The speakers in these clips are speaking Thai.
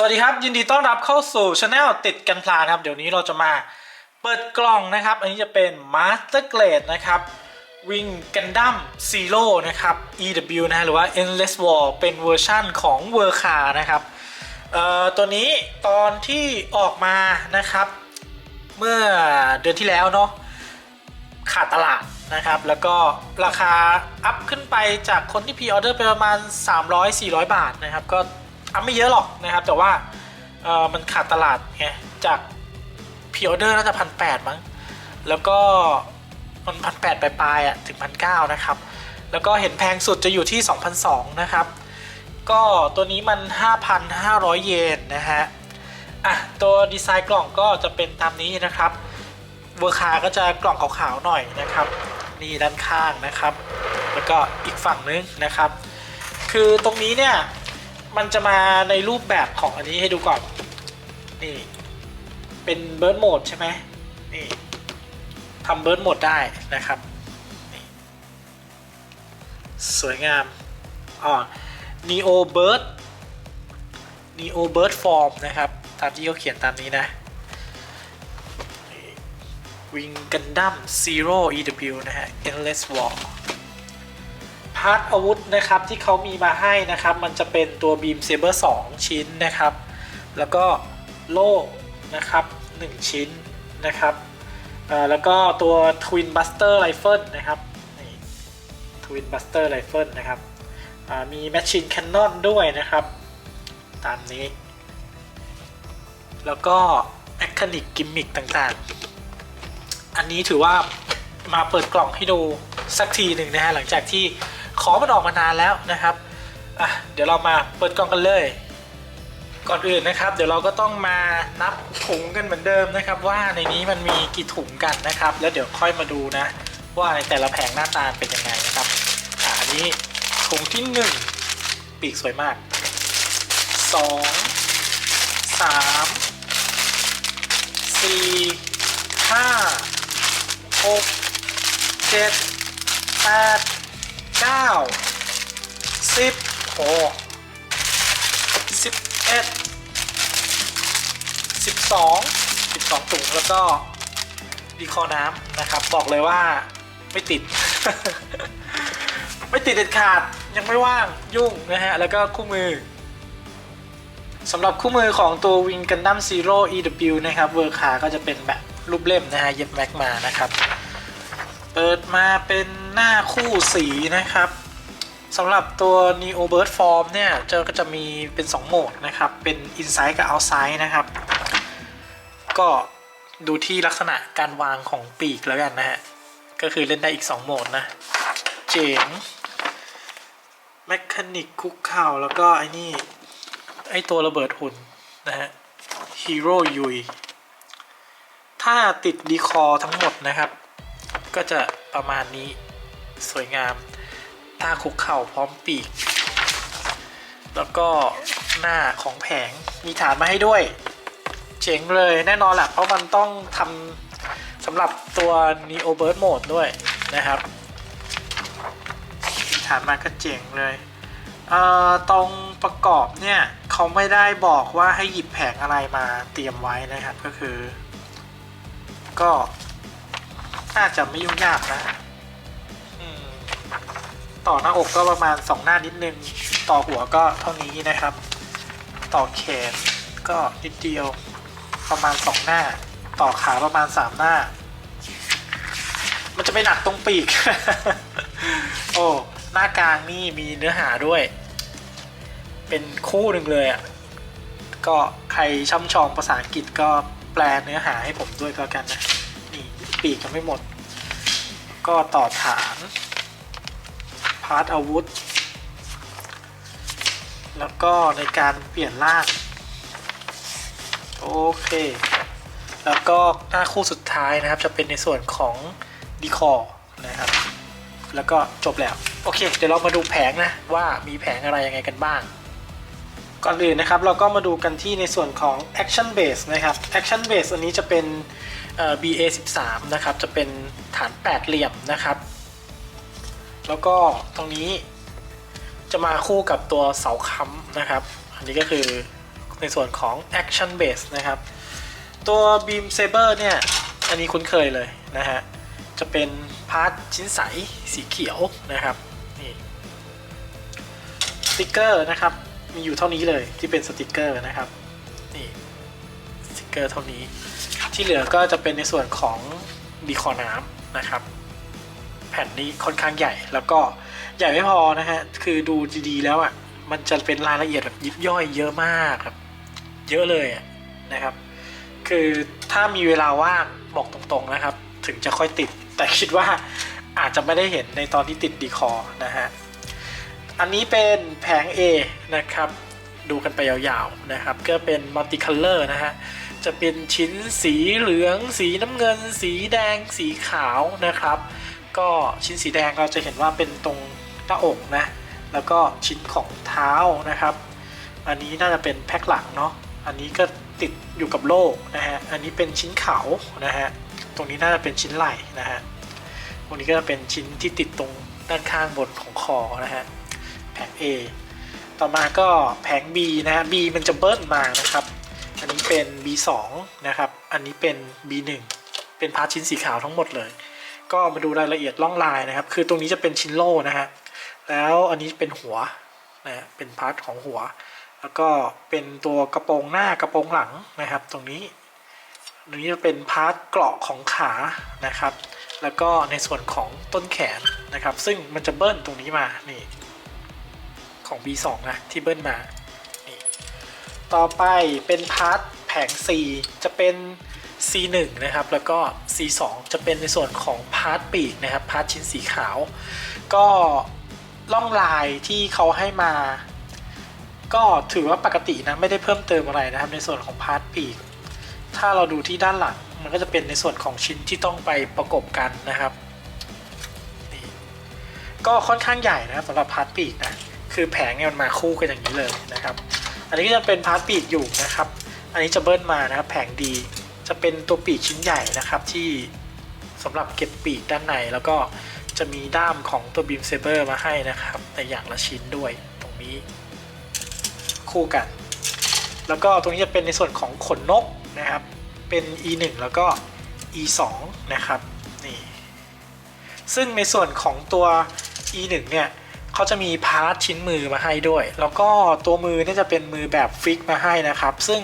สวัสดีครับ ยินดีต้อนรับเข้าสู่ช anel ติดกันพลานครับ เดี๋ยวนี้เราจะมาเปิดกล่องนะครับ อันนี้จะเป็น Master Grade นะครับ Wing Gundam Zero นะครับ EW นะหรือว่า Endless War เป็นเวอร์ชั่นของ w o r k a นะครับตัวนี้ตอนที่ออกมานะครับ เมื่อเดือนที่แล้วเนาะขาดตลาดนะครับ แล้วก็ราคาอัพขึ้นไปจากคนที่พีออเดอร์ไปประมาณ 300-400 บาทนะครับก็ อัพไม่เยอะหรอกนะครับ แต่ว่าเออมันขาดตลาดไงจากพรีออเดอร์น่าจะพันแปดมั้งแล้วก็มันพันแปดปลายๆอะถึงพันเก้านะครับ แล้วก็เห็นแพงสุดจะอยู่ที่2,200นะครับ ก็ตัวนี้มัน 5,500 เยนนะฮะอะตัวดีไซน์กล่องก็จะเป็นตามนี้นะครับเวอร์คาก็จะกล่องขาวๆหน่อยนะครับ นี่ด้านข้างนะครับ แล้วก็อีกฝั่งนึงนะครับ คือตรงนี้เนี่ย มันจะมาในรูปแบบของอันนี้ให้ดูก่อน นี่ เป็นเบิร์ดโหมดใช่ไหมนี่ทำเบิร์ดโหมดได้นะครับสวยงามอ๋อ Neo Bird Neo Bird Form นะครับตามที่เขาเขียนตามนี้นะวิงกันดั้ม Zero EW นะฮะ Endless War าร์ทอาวุธนะครับที่เขามีมาให้นะครับ มันจะเป็นตัว Beam Saber 2ชิ้นนะครับ แล้วก็โล่นะครับ 1 ชิ้นนะครับแล้วก็ตัว Twin Buster Rifle นะครับนี่ Twin Buster Rifle นะครับมี Machine Cannon ด้วยนะครับ ตามนี้ แล้วก็ Mechanic Gimmick ต่างๆ อันนี้ถือว่ามาเปิดกล่องให้ดูสักทีหนึ่งนะฮะหลังจากที่ ของมันออกมานานแล้วนะครับอะเดี๋ยวเรามาเปิดกล่องกันเลย ก่อนอื่นนะครับ เดี๋ยวเราก็ต้องมานับถุงกันเหมือนเดิมนะครับ ว่าในนี้มันมีกี่ถุงกันนะครับ แล้วเดี๋ยวค่อยมาดูนะ ว่าในแต่ละแผงหน้าตาเป็นยังไงนะครับอะอันนี้ถุงที่หนึ่งปีกสวยมากสองสามสี่ห้าห เก้าสิบโอ้สิบเอ็ดสิบสองสิบสองถุงแล้วก็ดีคอน้ำนะครับ บอกเลยว่าไม่ติด ไม่ติดเด็ดขาดยังไม่ว่างยุ่งนะฮะ แล้วก็คู่มือสำหรับคู่มือของตัว Wing Gundam Zero EW นะครับเวอร์คาก็จะเป็นแบบรูปเล่มนะฮะ เย็บแม็กมานะครับ เปิดมาเป็น หน้าคู่สีนะครับสำหรับตัว Neo Bird Form เนี่ยเจอก็จะมีเป็น 2 โหมดนะครับ เป็น Inside กับ Outside นะครับ ก็ดูที่ลักษณะการวางของปีกแล้วกันนะฮะ ก็คือเล่นได้อีก 2 โหมดนะ เจ๋งแมคานิกคุกเข่าแล้วก็ไอ้นี่ ไอ้ตัวระเบิดหุ่นนะฮะฮีโร่ยุยถ้าติดดีคอทั้งหมดนะครับ ก็จะประมาณนี้ สวยงามท่าคุกเข่าพร้อมปีก แล้วก็หน้าของแผงมีฐานมาให้ด้วย เจ๋งเลยแน่นอนแหละเพราะมันต้องทำสำหรับตัว Neo Bird Mode ด้วยนะครับมีฐานมาก็เจ๋งเลยเอ่อตรงประกอบเนี่ยเขาไม่ได้บอกว่าให้หยิบแผงอะไรมาเตรียมไว้นะครับก็คือ ก็น่าจะไม่ยุ่งยากนะ ต่อหน้าอกก็ประมาณ 2 หน้านิดนึง ต่อหัวก็เท่านี้นะครับ ต่อแขนก็นิดเดียว ประมาณ 2 หน้า ต่อขาประมาณ 3 หน้า มันจะไปหนักตรงปีก โอ้ หน้ากลางนี่มีเนื้อหาด้วย เป็นคู่หนึ่งเลยอะ่ะ ก็ใครช่ำชองภาษาอังกฤษก็แปลเนื้อหาให้ผมด้วยก็แล้วกันนะ นี่ปีกยังไม่หมด ก็ต่อฐานาร์ทอาวุธ แล้วก็ในการเปลี่ยนร่าง โอเค แล้วก็หน้าคู่สุดท้ายนะครับจะเป็นในส่วนของดีคอนะครับ แล้วก็จบแล้ว โอเค เดี๋ยวเรามาดูแผงนะว่ามีแผงอะไรยังไงกันบ้าง ก่อนอื่นนะครับเราก็มาดูกันที่ในส่วนของ Action Base นะครับ Action Base อันนี้จะเป็น BA13 นะครับ จะเป็นฐานแปดเหลี่ยมนะครับ แล้วก็ตรงนี้จะมาคู่กับตัวเสาค้ำนะครับ อันนี้ก็คือในส่วนของ Action Base นะครับ ตัว Beam Saber เนี่ย อันนี้คุ้นเคยเลยนะฮะ จะเป็นพาร์ทชิ้นใสสีเขียวนะครับ นี่สติกเกอร์นะครับ มีอยู่เท่านี้เลยที่เป็นสติกเกอร์นะครับ นี่สติกเกอร์เท่านี้ ที่เหลือก็จะเป็นในส่วนของดีคอน้ำนะครับ แผ่นนี้ค่อนข้างใหญ่ แล้วก็ใหญ่ไม่พอนะฮะ คือดูดีๆแล้วอะ มันจะเป็นรายละเอียดแบบยิบย่อยเยอะมากครับ เยอะเลยะนะครับ คือถ้ามีเวลาว่างบอกตรงๆนะครับ ถึงจะค่อยติด แต่คิดว่าอาจจะไม่ได้เห็นในตอนที่ติดดีคอนะฮะ อันนี้เป็นแผง A นะครับ ดูกันไปยาวๆนะครับ ก็เป็นมัลติคัลเลอร์นะฮะจะเป็นชิ้นสีเหลือง สีน้ำเงิน สีแดง สีขาวนะครับ ก็ชิ้นสีแดงเราจะเห็นว่าเป็นตรงหน้าอกนะ แล้วก็ชิ้นของเท้านะครับ อันนี้น่าจะเป็นแพ็คหลังเนาะ อันนี้ก็ติดอยู่กับโล่นะฮะ อันนี้เป็นชิ้นเขานะฮะ ตรงนี้น่าจะเป็นชิ้นไหล่นะฮะ ตรงนี้ก็จะเป็นชิ้นที่ติดตรงด้านข้างบนของคอนะฮะ แผง A ต่อมาก็แผง B นะฮะ B มันจะเบิ้ลมานะครับ อันนี้เป็น B2 นะครับ อันนี้เป็น B1 เป็นพาร์ทชิ้นสีขาวทั้งหมดเลย ก็มาดูรายละเอียดล่องลายนะครับ คือตรงนี้จะเป็นชิ้นโล่นะฮะแล้วอันนี้เป็นหัวนะเป็นพาร์ทของหัว แล้วก็เป็นตัวกระโปรงหน้ากระโปรงหลังนะครับ ตรงนี้ตรงนี้จะเป็นพาร์ทเกราะของขานะครับ แล้วก็ในส่วนของต้นแขนนะครับ ซึ่งมันจะเบิ้ลตรงนี้มานี่ของ B2 นะที่เบิ้ลมานี่ต่อไปเป็นพาร์ทแผง C จะเป็น C1 นะครับแล้วก็ C2 จะเป็นในส่วนของพาร์ทปีกนะครับพาร์ทชิ้นสีขาว ก็ล่องลายที่เขาให้มา ก็ถือว่าปกตินะไม่ได้เพิ่มเติมอะไรนะครับ ในส่วนของพาร์ทปีก ถ้าเราดูที่ด้านหลังมันก็จะเป็นในส่วนของชิ้นที่ต้องไปประกบกันนะครับนี่ก็ค่อนข้างใหญ่นะครับสำหรับพาร์ทปีกนะคือแผงเนี่ยมันมาคู่กันอย่างนี้เลยนะครับ อันนี้ก็จะเป็นพาร์ทปีกอยู่นะครับ อันนี้จะเบิ้ลมานะครับแผงดี จะเป็นตัวปีกชิ้นใหญ่นะครับที่สำหรับเก็บปีกด้านในแล้วก็จะมีด้ามของตัวบีมเซเบอร์มาให้นะครับในอย่างละชิ้นด้วยตรงนี้ คู่กัน แล้วก็ตรงนี้จะเป็นในส่วนของขนนกนะครับ เป็น e1 แล้วก็ e2 นะครับนี่ซึ่งในส่วนของตัว e1 เนี่ยเขาจะมีพาร์ทชิ้นมือมาให้ด้วย แล้วก็ตัวมือเนี่ยจะเป็นมือแบบฟิกมาให้นะครับ ซึ่ง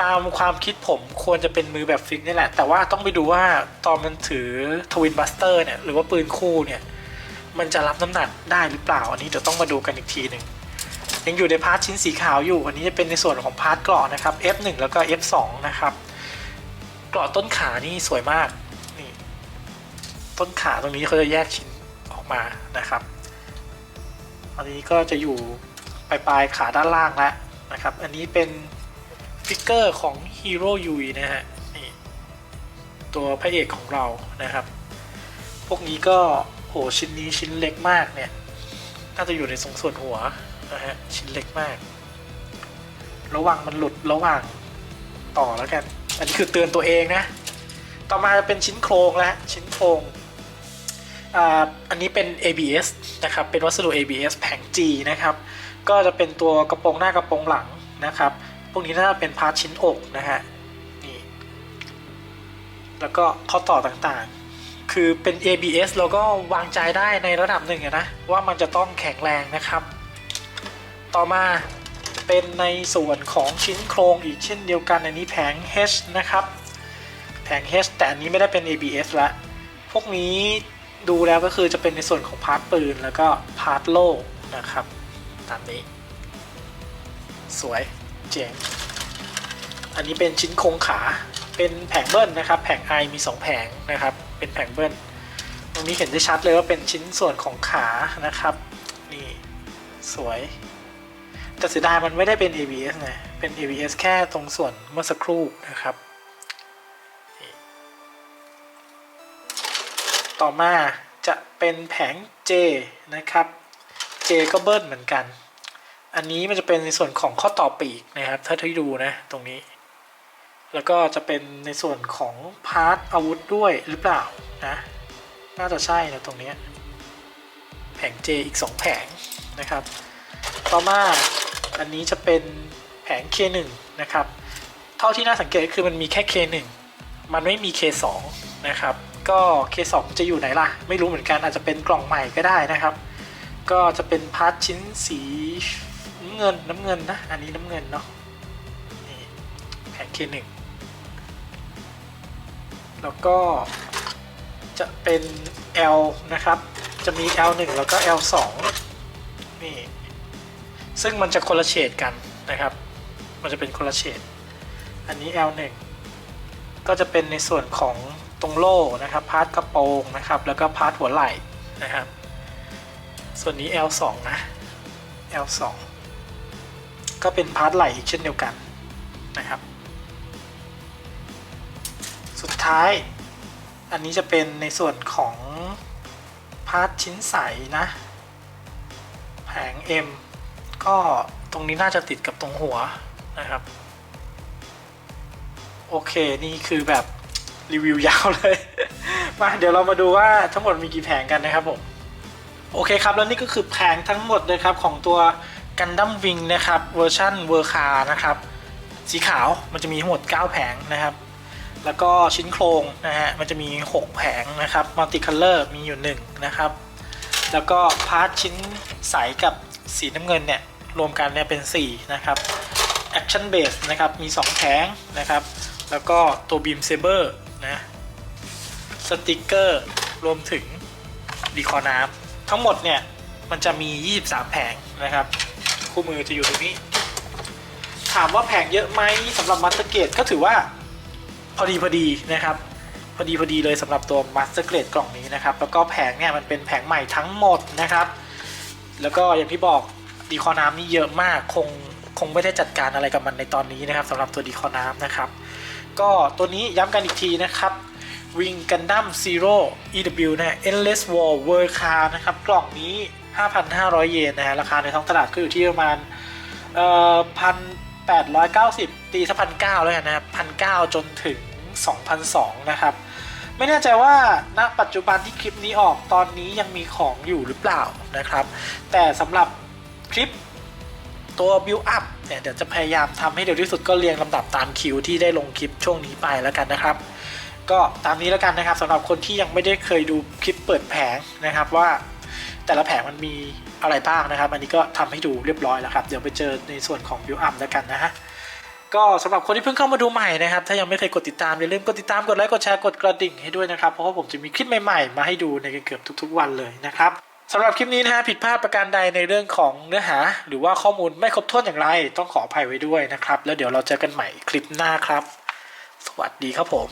ตามความคิดผมควรจะเป็นมือแบบฟิกนี่แหละ แต่ว่าต้องไปดูว่าตอนมันถือทวินบัสเตอร์เนี่ย หรือว่าปืนคู่เนี่ย มันจะรับน้ำหนักได้หรือเปล่า อันนี้เดี๋ยวต้องมาดูกันอีกทีหนึ่งยังอยู่ในพาร์ทชิ้นสีขาวอยู่ อันนี้จะเป็นในส่วนของพาร์ทเกราะนะครับ F1 แล้วก็ F2 นะครับเกราะต้นขานี่สวยมากนี่ต้นขาตรงนี้เขาจะแยกชิ้นออกมานะครับ อันนี้ก็จะอยู่ปลายปลายขาด้านล่างแล้วนะครับ อันนี้เป็น ฟิกเกอร์ของฮีโร่ยุยนะฮะนี่ตัวพระเอกของเรานะครับ พวกนี้ก็โหชิ้นนี้ชิ้นเล็กมากเนี่ย น่าจะอยู่ในทรงส่วนหัวนะฮะชิ้นเล็กมาก ระวังมันหลุดระหว่างต่อแล้วกัน อันนี้คือเตือนตัวเองนะ ต่อมาจะเป็นชิ้นโครงแล้วชิ้นโครงอ่าอันนี้เป็น ABS นะครับ เป็นวัสดุ ABS แผง G นะครับ ก็จะเป็นตัวกระโปรงหน้ากระโปรงหลังนะครับ พวกนี้น่าจะเป็นพาร์ทชิ้นอกนะฮะนี่แล้วก็ข้อต่อต่างๆ คือเป็น ABS เราก็วางใจได้ในระดับหนึ่งนะว่ามันจะต้องแข็งแรงนะครับ ต่อมาเป็นในส่วนของชิ้นโครงอีกเช่นเดียวกันอันนี้แผง H นะครับแผง H แต่อันนี้ไม่ได้เป็น ABS ละพวกนี้ดูแล้วก็คือจะเป็นในส่วนของพาร์ทปืนแล้วก็พาร์ทโล่นะครับตามนี้ สวย เจ๋งอันนี้เป็นชิ้นโครงขาเป็นแผงเบิ้ลนะครับ แผง I มี 2 แผงนะครับ เป็นแผงเบิ้ลตรงนี้เห็นได้ชัดเลยว่าเป็นชิ้นส่วนของขานะครับนี่สวย แต่เสียดายมันไม่ได้เป็น ABS ไงเป็น ABS แค่ตรงส่วนเมื่อสักครู่นะครับ ต่อมาจะเป็นแผง J นะครับ J ก็เบิ้ลเหมือนกัน อันนี้มันจะเป็นในส่วนของข้อต่อปีกนะครับ ถ้าที่ดูนะตรงนี้ แล้วก็จะเป็นในส่วนของพาร์ทอาวุธด้วยหรือเปล่านะน่าจะใช่นะตรงนี้ แผง J อีก 2 แผงนะครับ ต่อมาอันนี้จะเป็นแผง K1 นะครับ เท่าที่น่าสังเกตคือมันมีแค่ K1 มันไม่มี K2 นะครับก็ K2 จะอยู่ไหนล่ะ ไม่รู้เหมือนกันอาจจะเป็นกล่องใหม่ก็ได้นะครับ ก็จะเป็นพาร์ทชิ้นสี เงินน้ำเงินนะ อันนี้น้ำเงินเนาะนี่แผง K1 แล้วก็จะเป็น L นะครับ จะมี L1 แล้วก็ L2 นี่ ซึ่งมันจะคนละเฉดกันนะครับ มันจะเป็นคนละเฉด อันนี้ L1 ก็จะเป็นในส่วนของตรงโล่นะครับพาร์ทกระโปรงนะครับ แล้วก็พาร์ทหัวไหล่นะครับ ส่วนนี้ L2 นะ L2 ก็เป็นพาร์ทไหลอีกเช่นเดียวกันนะครับ สุดท้ายอันนี้จะเป็นในส่วนของพาร์ทชิ้นใสนะ แผง M ก็ตรงนี้น่าจะติดกับตรงหัวนะครับ โอเคนี่คือแบบรีวิวยาวเลย มาเดี๋ยวเรามาดูว่าทั้งหมดมีกี่แผงกันนะครับผม โอเคครับ แล้วนี่ก็คือแผงทั้งหมดนะครับของตัว กันดั้มวิงนะครับเวอร์ชันเวอร์คานะครับสีขาวมันจะมีทั้งหมด 9 แผงนะครับ แล้วก็ชิ้นโครงนะฮะมันจะมี 6 แผงนะครับมัลติคัลเลอร์มีอยู่ 1 นะครับ แล้วก็พาร์ทชิ้นใสกับสีน้ำเงินเนี่ยรวมกันเนี่ยเป็น 4 นะครับ Action Base นะครับมี 2 แผงนะครับ แล้วก็ตัว Beam Saber นะสติกเกอร์รวมถึงดีคอน้ำทั้งหมดเนี่ยมันจะมี 23 แผงนะครับ คู่มือจะอยู่ตรงนี้ ถามว่าแผงเยอะไหมสำหรับมัสเตอร์เกตก็ถือว่าพอดีพอดีนะครับ พอดีพอดีเลยสำหรับตัว Master Grade กล่องนี้นะครับ แล้วก็แผงเนี่ยมันเป็นแผงใหม่ทั้งหมดนะครับ แล้วก็อย่างที่บอกดีคอน้ำนี่เยอะมากคงคงไม่ได้จัดการอะไรกับมันในตอนนี้นะครับสำหรับตัวดีคอน้ำนะครับ ก็ตัวนี้ย้ำกันอีกทีนะครับ Wing Gundam Zero EW นะ Endless War World Car นะครับ กล่องนี้ 5,500 เยนนะฮะราคาในท้องตลาดก็อยู่ที่ประมาณเอ่อพันแปดร้อยเก้าสิบตีสักพันเก้าแล้วกันนะครับพันเก้าจนถึงสองพันสองนะครับ ไม่แน่ใจว่าณปัจจุบันที่คลิปนี้ออกตอนนี้ยังมีของอยู่หรือเปล่านะครับ แต่สำหรับคลิปตัว build up เนี่ยเดี๋ยวจะพยายามทำให้เร็วที่สุดก็เรียงลำดับตามคิวที่ได้ลงคลิปช่วงนี้ไปแล้วกันนะครับ ก็ตามนี้แล้วกันนะครับสำหรับคนที่ยังไม่ได้เคยดูคลิปเปิดแผงนะครับว่า แต่ละแผงมันมีอะไรบ้างนะครับ อันนี้ก็ทำให้ดูเรียบร้อยแล้วครับ เดี๋ยวไปเจอในส่วนของ build up แล้วกันนะฮะก็สำหรับคนที่เพิ่งเข้ามาดูใหม่นะครับ ถ้ายังไม่เคยกดติดตามอย่าลืมกดติดตามกดไลค์กดแชร์กดกระดิ่งให้ด้วยนะครับ เพราะว่าผมจะมีคลิปใหม่ๆ มาให้ดูในเกือบทุก ๆ วันเลยนะครับสำหรับคลิปนี้นะฮะผิดพลาดประการใดในเรื่องของเนื้อหา หรือว่าข้อมูลไม่ครบถ้วนอย่างไร ต้องขออภัยไว้ด้วยนะครับ แล้วเดี๋ยวเราเจอกันใหม่คลิปหน้าครับ สวัสดีครับผม